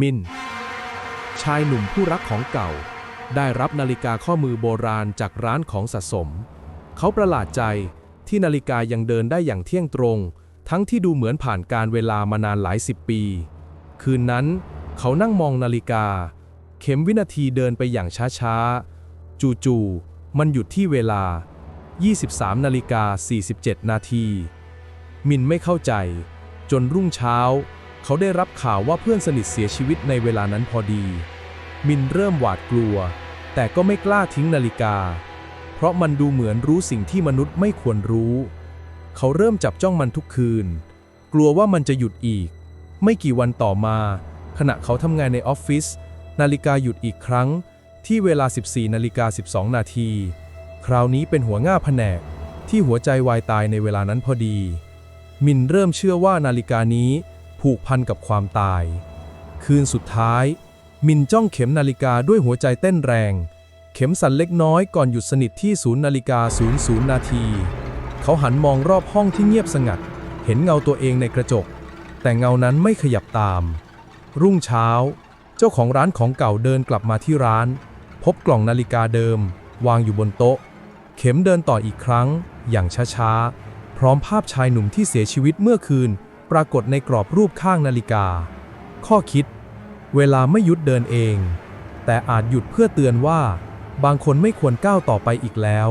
มิน ชายหนุ่มผู้รักของเก่า ได้รับนาฬิกาข้อมือโบราณจากร้านของสะสม เขาประหลาดใจที่นาฬิกายังเดินได้อย่างเที่ยงตรง ทั้งที่ดูเหมือนผ่านการเวลามานานหลายสิบปี คืนนั้น เขานั่งมองนาฬิกา เข็มวินาทีเดินไปอย่างช้าๆ จู่ๆมันหยุดที่เวลา 23นาฬิกา47 นาที มินไม่เข้าใจ จนรุ่งเช้า เขาได้รับข่าวว่าเพื่อนสนิทเสียชีวิตในเวลานั้นพอดี มินเริ่มหวาดกลัว แต่ก็ไม่กล้าทิ้งนาฬิกา เพราะมันดูเหมือนรู้สิ่งที่มนุษย์ไม่ควรรู้ เขาเริ่มจับจ้องมันทุกคืน กลัวว่ามันจะหยุดอีก ไม่กี่วันต่อมา ขณะเขาทำงานในออฟฟิศนาฬิกาหยุดอีกครั้ง ที่เวลา 14นาฬิกา12 นาที คราวนี้เป็นหัวง่าแผนกที่หัวใจวายตายในเวลานั้นพอดี มินเริ่มเชื่อว่านาฬิกานี้ ผูกพันกับความตาย คืนสุดท้าย มินจ้องเข็มนาฬิกาด้วยหัวใจเต้นแรง เข็มสั่นเล็กน้อยก่อนหยุดสนิทที่ศูนย์นาฬิกา00นาที เขาหันมองรอบห้องที่เงียบสงัด เห็นเงาตัวเองในกระจก แต่เงานั้นไม่ขยับตาม รุ่งเช้า เจ้าของร้านของเก่าเดินกลับมาที่ร้าน พบกล่องนาฬิกาเดิม วางอยู่บนโต๊ะ เข็มเดินต่ออีกครั้ง อย่างช้าๆพร้อมภาพชายหนุ่มที่เสียชีวิตเมื่อคืน ปรากฏในกรอบรูปข้างนาฬิกา ข้อคิด เวลาไม่หยุดเดินเอง แต่อาจหยุดเพื่อเตือนว่า บางคนไม่ควรก้าวต่อไปอีกแล้ว